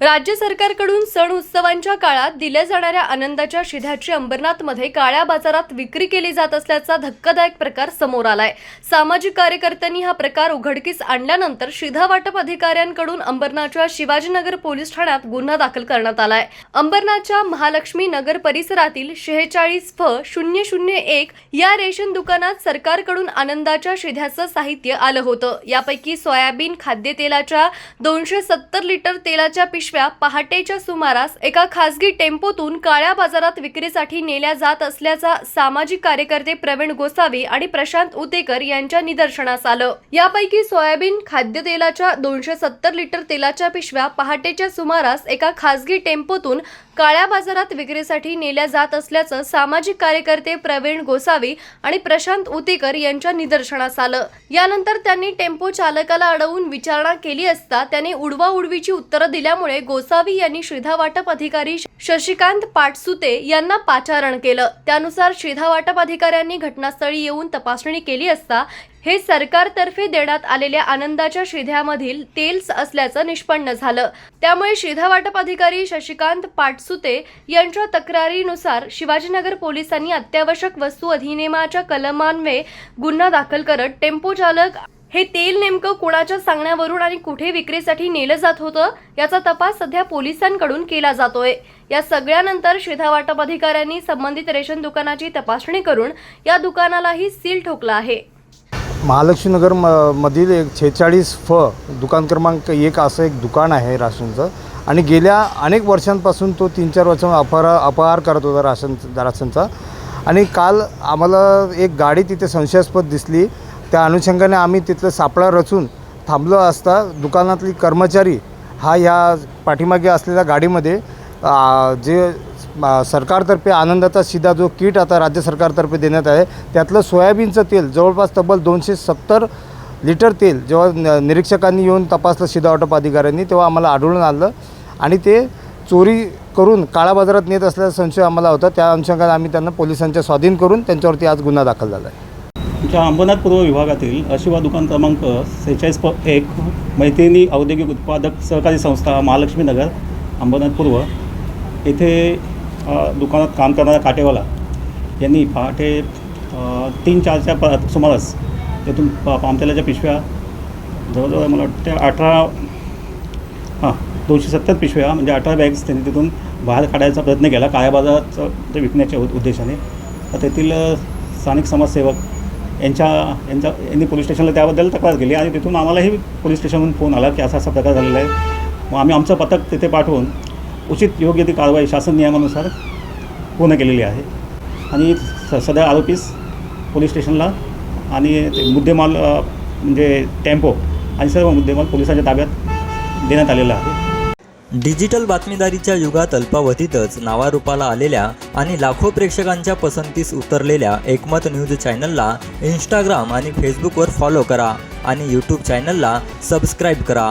राज्य सरकारकडून सण उत्सवांच्या काळात दिल्या जाणाऱ्या आनंदाच्या शिध्याची अंबरनाथमध्ये काळ्या बाजारात विक्री केली जात असल्याचा धक्कादायक प्रकार समोर आलाय. सामाजिक कार्यकर्त्यांनी हा प्रकार उघडकीस आणल्यानंतर शिधा वाटप अधिकाऱ्यांकडून अंबरनाथच्या शिवाजीनगर पोलीस ठाण्यात गुन्हा दाखल करण्यात आलाय. अंबरनाथच्या महालक्ष्मी नगर परिसरातील शेहेचाळीस फ शून्य शून्य एक या रेशन दुकानात सरकारकडून आनंदाच्या शिध्याचं साहित्य आलं होतं. यापैकी सोयाबीन खाद्यतेलाच्या दोनशे सत्तर लिटर तेलाच्या पिशव्या पहाटेच्या सुमारास एका खासगी टेम्पोतून काळ्या बाजारात विक्रीसाठी नेल्या जात असल्याचा सामाजिक कार्यकर्ते प्रवीण गोसावी आणि प्रशांत उतेकर यांच्या निदर्शनास आलं. यापैकी सोयाबीन खाद्यतेलाच्या दोनशे सत्तर लिटर तेलाच्या पिशव्या पहाटेच्या सुमारास एका खासगी टेम्पोतून काळ्या बाजारात विक्रीसाठी नेल्या जात असल्याचं सामाजिक कार्यकर्ते प्रवीण गोसावी आणि प्रशांत उतेकर यांच्या निदर्शनास आलं. यानंतर त्यांनी टेम्पो चालकाला अडवून विचारणा केली असता त्याने उडवा उडवीची उत्तरं दिल्यामुळे गोसावी यांनी श्रीधा वाटप अधिकारी शशिकांत पाटसुते यांना पाचारण केलं. त्यानुसार श्रीधा वाटप अधिकाऱ्यांनी घटनास्थळी येऊन तपासणी केली असता हे सरकारतर्फे देण्यात आलेल्या आनंदाच्या शिध्यामधील तेल्स असल्याचं निष्पन्न झालं. त्यामुळे शिधा वाटप अधिकारी शशिकांत पाटसुते यांच्या तक्रारीनुसार शिवाजीनगर पोलिसांनी अत्यावश्यक वस्तू अधिनियमाच्या कलमांवे गुन्हा दाखल करत टेम्पो चालक हे तेल नेमकं कुणाच्या सांगण्यावरून आणि कुठे विक्रीसाठी नेलं जात होतं याचा तपास सध्या पोलिसांकडून केला जातोय. या सगळ्यानंतर शिधा वाटप अधिकाऱ्यांनी संबंधित रेशन दुकानाची तपासणी करून या दुकानालाही सील ठोकला आहे. महालक्ष्मीनगर म मधील एक छेचाळीस फ दुकान क्रमांक एक असं एक दुकान आहे राशनचं. आणि गेल्या अनेक वर्षांपासून तो तीन चार वर्षा अपहार अपहार करत होता राशन राशनचा. आणि काल आम्हाला एक गाडी तिथे संशयास्पद दिसली. त्या अनुषंगाने आम्ही तिथलं सापळा रचून थांबलो असता दुकानातली कर्मचारी हा ह्या पाठीमागे असलेल्या गाडीमध्ये जे सरकारतर्फे आनंदाचा सीधा जो किट आता राज्य सरकारतर्फे देण्यात आहे त्यातलं सोयाबीनचं तेल जवळपास तब्बल दोनशे सत्तर लिटर तेल जेव्हा न- निरीक्षकांनी येऊन तपासलं सीधा वाटप अधिकाऱ्यांनी तेव्हा आम्हाला आढळून आलं. आणि ते चोरी करून काळा बाजारात नेत असल्याचा संशय आम्हाला होता. त्या अनुषंगाने आम्ही त्यांना पोलिसांच्या स्वाधीन करून त्यांच्यावरती आज गुन्हा दाखल झाला आहे. आमच्या अंबरनाथ पूर्व विभागातील अशिवा दुकान क्रमांक सेहेचाळीस प एक मैत्रिणी औद्योगिक उत्पादक सहकारी संस्था महालक्ष्मी नगर अंबरनाथ पूर्व येथे दुकानात काम करणारा काटेवाला यांनी पहाटे तीन चारच्या प सुमारास त्यातून पामतेलाच्या पिशव्या जवळजवळ मला वाटते अठरा हां दोनशे सत्तर पिशव्या म्हणजे अठरा बॅग्स त्यांनी तिथून बाहेर काढायचा प्रयत्न केला काळ्या बाजाराचं ते विकण्याच्या उद्देशाने. तर तेथील स्थानिक समाजसेवक यांच्या यांच्या यांनी पोलीस स्टेशनला त्याबद्दल तक्रार केली आणि तिथून आम्हालाही पोलीस स्टेशनहून फोन आला की असा असा प्रकार झालेला आहे. मग आम्ही आमचं पथक तिथे पाठवून उचित योग्य ती कारवाई शासन नियमानुसार पूर्ण केलेली आहे. आणि स सध्या आरोपीस पोलीस स्टेशनला आणि ते मुद्देमाल म्हणजे टेम्पो आणि सर्व मुद्देमाल पोलिसांच्या ताब्यात देण्यात आलेला आहे. डिजिटल बातमीदारीच्या युगात अल्पावधीतच नावारूपाला आलेल्या आणि लाखो प्रेक्षकांच्या पसंतीस उतरलेल्या एकमत न्यूज चॅनलला इंस्टाग्राम आणि फेसबुकवर फॉलो करा आणि यूट्यूब चॅनलला सबस्क्राईब करा.